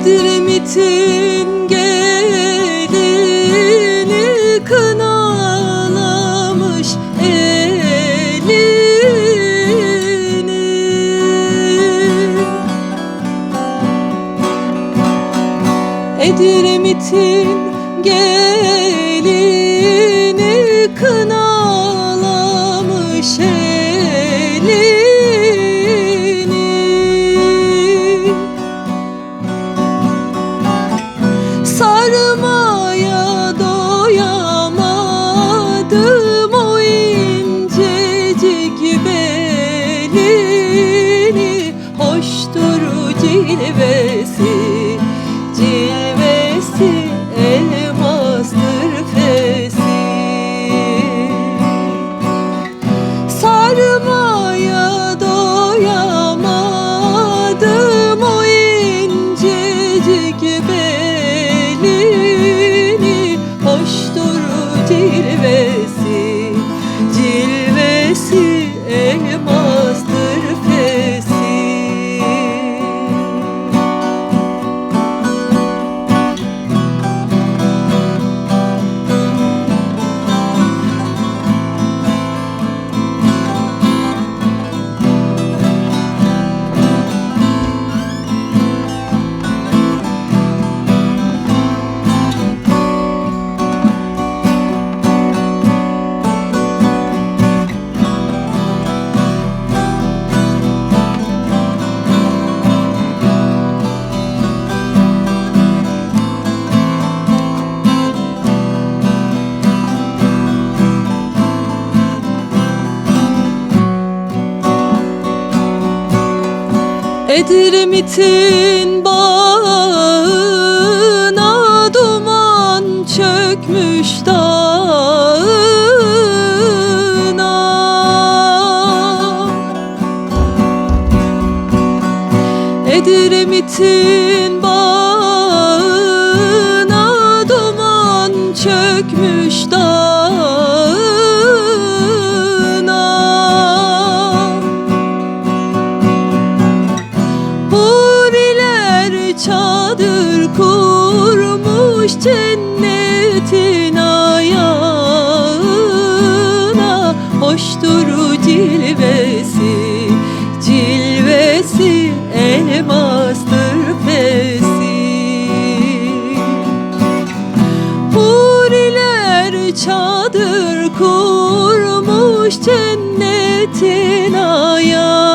Edremit'in gelini kınalamış elini? Edremit'in gelini kınalamış to Edremit'in bağına duman çökmüş dağına. Edremit'in bağına duman çökmüş dağına kurmuş cennetin ayağına Hoştur cilvesi, cilvesi elmastır fesi. Huriler çadır kurmuş cennetin ayağına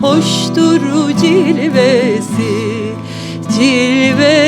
Hoştur cilvesi, cilvesi